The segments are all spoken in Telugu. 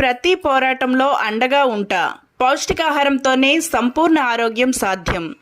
ప్రతి పోరాటంలో అండగా ఉంటా. పౌష్టికాహారంతోనే సంపూర్ణ ఆరోగ్యం సాధ్యం.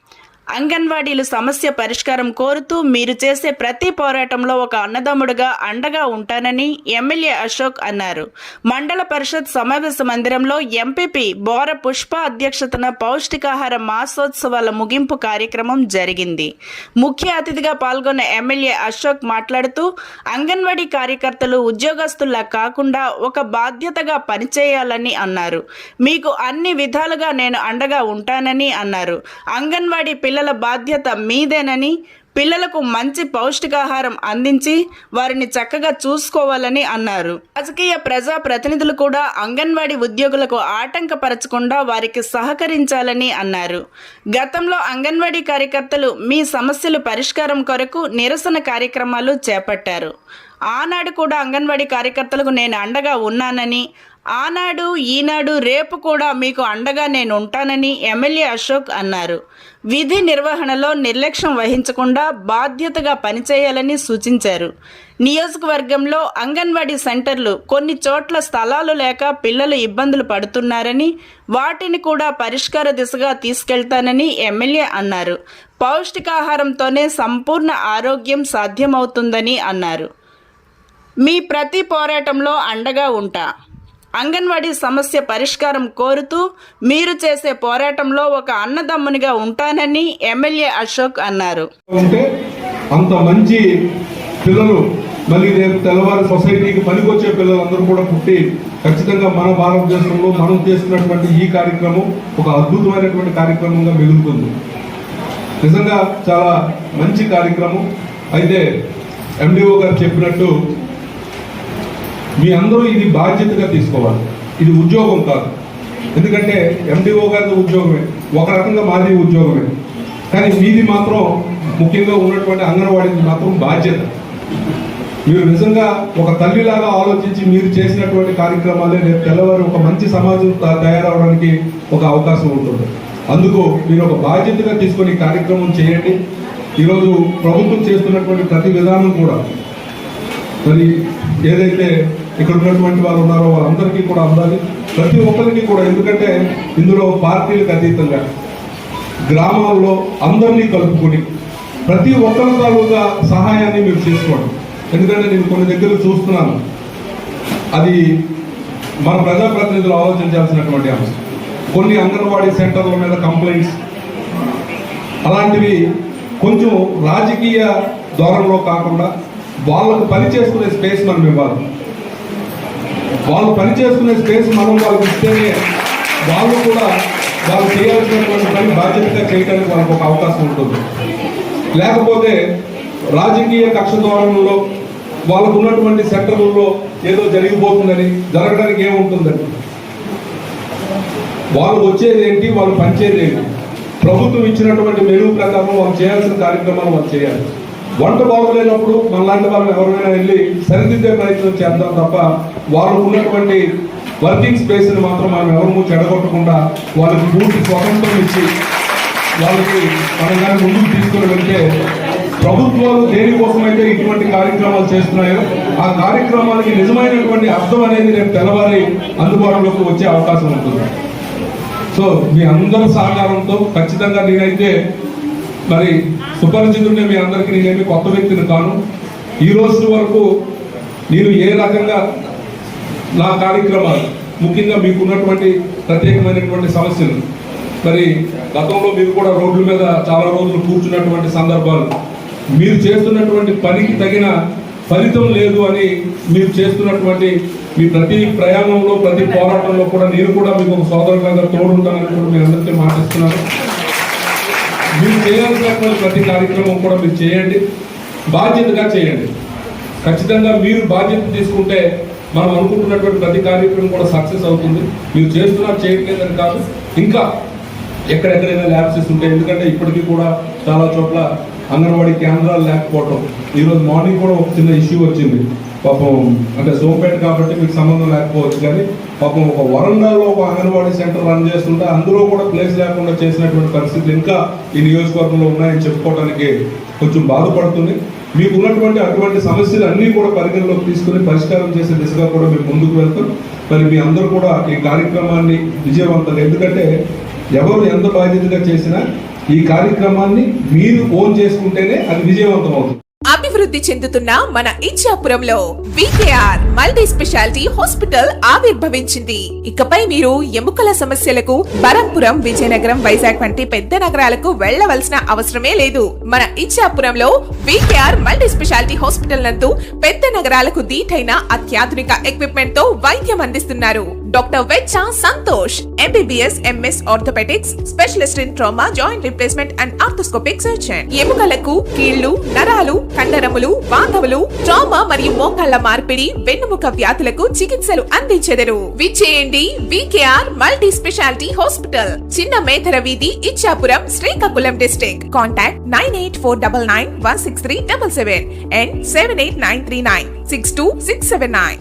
అంగన్వాడీలు సమస్య పరిష్కారం కోరుతూ మీరు చేసే ప్రతి పోరాటంలో ఒక అన్నదమ్ముడుగా అండగా ఉంటానని ఎమ్మెల్యే అశోక్ అన్నారు. మండల పరిషత్ సమావేశ మందిరంలో ఎంపీపీ బోర పుష్ప అధ్యక్షతన పౌష్టికాహార మాసోత్సవాల ముగింపు కార్యక్రమం జరిగింది. ముఖ్య అతిథిగా పాల్గొన్న ఎమ్మెల్యే అశోక్ మాట్లాడుతూ అంగన్వాడీ కార్యకర్తలు ఉద్యోగస్తుల్లా కాకుండా ఒక బాధ్యతగా పనిచేయాలని అన్నారు. మీకు అన్ని విధాలుగా నేను అండగా ఉంటానని అన్నారు. అంగన్వాడీ పిల్లల బాధ్యత మీదేనని పిల్లలకు మంచి పౌష్టికాహారం అందించి వారిని చక్కగా చూసుకోవాలని అన్నారు. రాజకీయ ప్రజా ప్రతినిధులు కూడా అంగన్వాడీ ఉద్యోగులకు ఆటంకపరచకుండా వారికి సహకరించాలని అన్నారు. గతంలో అంగన్వాడీ కార్యకర్తలు మీ సమస్యలు పరిష్కారం కొరకు నిరసన కార్యక్రమాలు చేపట్టారు. ఆనాడు కూడా అంగన్వాడీ కార్యకర్తలకు నేను అండగా ఉన్నానని ఆనాడు ఈనాడు రేపు కూడా మీకు అండగా నేను ఉంటానని ఎమ్మెల్యే అశోక్ అన్నారు. విధి నిర్వహణలో నిర్లక్ష్యం వహించకుండా బాధ్యతగా పనిచేయాలని సూచించారు. నియోజకవర్గంలో అంగన్వాడీ సెంటర్లు కొన్ని చోట్ల స్థలాలు లేక పిల్లలు ఇబ్బందులు పడుతున్నారని వాటిని కూడా పరిష్కార దిశగా తీసుకెళ్తానని ఎమ్మెల్యే అన్నారు. పౌష్టికాహారంతోనే సంపూర్ణ ఆరోగ్యం సాధ్యమవుతుందని అన్నారు. మీ ప్రతి పోరాటంలో అండగా ఉంటా. అంగన్వాడీ సమస్య పరిష్కారం కోరుతూ మీరు చేసే పోరాటంలో ఒక అన్నదమ్మునిగా ఉంటానని ఎమ్మెల్యే అశోక్ అన్నారు. అంత మంచి పిల్లలు మళ్ళీ రేపు తెల్లవారు సొసైటీకి పనికొచ్చే పిల్లలందరూ కూడా పుట్టి ఖచ్చితంగా మన భారతదేశంలో మనం చేస్తున్నటువంటి ఈ కార్యక్రమం ఒక అద్భుతమైనటువంటి కార్యక్రమంగా మిగులుతుంది నిజంగా చాలా మంచి కార్యక్రమం. అయితే ఎండిఓ గారు చెప్పినట్టు మీ అందరూ ఇది బాధ్యతగా తీసుకోవాలి. ఇది ఉద్యోగం కాదు. ఎందుకంటే ఎండిఓ గారి ఉద్యోగమే. ఒక రకంగా మాది ఉద్యోగమే. కానీ మీది మాత్రం ముఖ్యంగా ఉన్నటువంటి అంగన్వాడీకి మాత్రం బాధ్యత. మీరు నిజంగా ఒక తల్లిలాగా ఆలోచించి మీరు చేసినటువంటి కార్యక్రమాలే రేపు తెల్లవారు ఒక మంచి సమాజం తయారవడానికి ఒక అవకాశం ఉంటుంది. అందుకు మీరు ఒక బాధ్యతగా తీసుకొని కార్యక్రమం చేయండి. ఈరోజు ప్రభుత్వం చేస్తున్నటువంటి ప్రతి విధానం కూడా. మరి ఏదైతే ఇక్కడ ఉన్నటువంటి వాళ్ళు ఉన్నారో వాళ్ళందరికీ కూడా అందాలి. ప్రతి ఒక్కరికి కూడా ఎందుకంటే ఇందులో పార్టీలకు అతీతంగా గ్రామాల్లో అందరినీ కలుపుకొని ప్రతి ఒక్కరి తాలూగా సహాయాన్ని మీరు చేసుకోండి. ఎందుకంటే నేను కొన్ని దగ్గర చూస్తున్నాను. అది మన ప్రజాప్రతినిధులు ఆలోచించాల్సినటువంటి అంశం. కొన్ని అంగన్వాడీ సెంటర్ల మీద కంప్లైంట్స్. అలాంటివి కొంచెం రాజకీయ ధోరణిలో కాకుండా వాళ్ళకు పని చేసుకునే స్పేస్ మనం ఇవ్వాలి. వాళ్ళు పని చేసుకునే స్పేస్ మనం వాళ్ళకి ఇస్తేనే వాళ్ళు కూడా వాళ్ళు చేయాల్సినటువంటి పని బాధ్యతగా చేయడానికి వాళ్ళకి ఒక అవకాశం ఉంటుంది. లేకపోతే రాజకీయ కక్ష ధోరణిలో వాళ్ళకు ఉన్నటువంటి సెంటర్లలో ఏదో జరిగిపోతుందని జరగడానికి ఏముంటుందండి? వాళ్ళు వచ్చేది ఏంటి వాళ్ళు పనిచేది ఏంటి? ప్రభుత్వం ఇచ్చినటువంటి మెరుగు ప్రకారం వాళ్ళు చేయాల్సిన కార్యక్రమాలు వాళ్ళు చేయాలి. వంట బాగోలేనప్పుడు మనలాంటి వాళ్ళు ఎవరైనా వెళ్ళి సరిదిద్దే ప్రయత్నం చేద్దాం తప్ప వాళ్ళకు ఉన్నటువంటి వర్కింగ్ స్పేస్ని మాత్రం మనం ఎవరు చెడగొట్టకుండా వాళ్ళకి పూర్తి స్వతంత్రం ఇచ్చి వాళ్ళకి మనం కానీ ముందుకు తీసుకుని వెళ్తే ప్రభుత్వాలు దేనికోసమైతే ఇటువంటి కార్యక్రమాలు చేస్తున్నాయో ఆ కార్యక్రమాలకి నిజమైనటువంటి అర్థం అనేది రేపు తెల్లవారి అందుబాటులోకి వచ్చే అవకాశం ఉంటుంది. సో మీ అందరి సహకారంతో ఖచ్చితంగా నేనైతే మరి సుపరిచితుడిని మీ అందరికీ నేనేమి కొత్త వ్యక్తిని కాను. ఈ రోజు వరకు నేను ఏ రకంగా నా కార్యక్రమాలు ముఖ్యంగా మీకు ఉన్నటువంటి ప్రత్యేకమైనటువంటి సమస్యలు మరి గతంలో మీరు కూడా రోడ్ల మీద చాలా రోజులు కూర్చున్నటువంటి సందర్భాలు మీరు చేస్తున్నటువంటి పనికి తగిన ఫలితం లేదు అని మీరు చేస్తున్నటువంటి మీ ప్రతి ప్రయాణంలో ప్రతి పోరాటంలో కూడా నేను కూడా మీకు ఒక సోదరులాగా తోడుంటానని కూడా మీ అందరికీ మాటిస్తున్నాను. మీరు చేయాల్సినటువంటి ప్రతి కార్యక్రమం కూడా మీరు చేయండి. బాధ్యతగా చేయండి. ఖచ్చితంగా మీరు బాధ్యత తీసుకుంటే మనం అనుకుంటున్నటువంటి ప్రతి కార్యక్రమం కూడా సక్సెస్ అవుతుంది. మీరు చేస్తున్నారు చేయట్లేదని కాదు. ఇంకా ఎక్కడెక్కడైనా ల్యాబ్సెస్ ఉంటాయి ఎందుకంటే ఇప్పటికీ కూడా చాలా చోట్ల అంగన్వాడీ కేంద్రాలు లేకపోవటం. ఈరోజు మార్నింగ్ కూడా ఒక చిన్న ఇష్యూ వచ్చింది. పాపం అంటే సోంపేట కాబట్టి మీకు సంబంధం లేకపోవచ్చు కానీ పాపం ఒక వరంగల్లో ఒక అంగన్వాడీ సెంటర్ రన్ చేస్తుంటే అందులో కూడా ప్లేస్ లేకుండా చేసినటువంటి పరిస్థితులు ఇంకా ఈ నియోజకవర్గంలో ఉన్నాయని చెప్పుకోవడానికి కొంచెం బాధపడుతుంది. మీకు ఉన్నటువంటి అటువంటి సమస్యలు అన్నీ కూడా పరిగణలోకి తీసుకుని పరిష్కారం చేసే దిశగా కూడా మేము ముందుకు వెళ్తాం. మరి మీ అందరూ కూడా ఈ కార్యక్రమాన్ని విజయవంతం ఎందుకంటే ఎవరు ఎంత బాధ్యతగా చేసినా ఈ కార్యక్రమాన్ని మీరు ఓన్ చేసుకుంటేనే అది విజయవంతం అవుతుంది అభివృద్ధి చెందుతున్న మన ఇచ్చాపురంలో వికేఆర్ మల్టీ స్పెషాలిటీ హాస్పిటల్ ఆవిర్భవించింది. ఇకపై మీరు ఎముకల సమస్యలకు బరంపురం విజయనగరం వైజాగ్ వంటి పెద్ద నగరాలకు వెళ్ళవలసిన అవసరమే లేదు. మన ఇచ్చాపురంలో వికేఆర్ మల్టీ స్పెషాలిటీ హాస్పిటల్ నందు పెద్ద నగరాలకు దీటైన అత్యాధునిక ఎక్విప్మెంట్తో వైద్యం అందిస్తున్నారు. Doctor Vecha Santosh M B B S M S orthopaedics specialist in trauma joint replacement and arthroscopic surgeon ఎముకలకు కీళ్ళు నరాలు కండరములు బాంధవులు ట్రామా మరియు మోకాళ్ళ మార్పిడి వెన్నుముక వ్యాధులకు చికిత్సలు అందించెదరు. విచ్చేయండి వికేఆర్ మల్టీ స్పెషాలిటీ హాస్పిటల్. చిన్న మేధర వీధి Ichchapuram Srikakulam district. Contact nine eight four double nine one six three double seven and seven eight nine three nine six two six seven nine.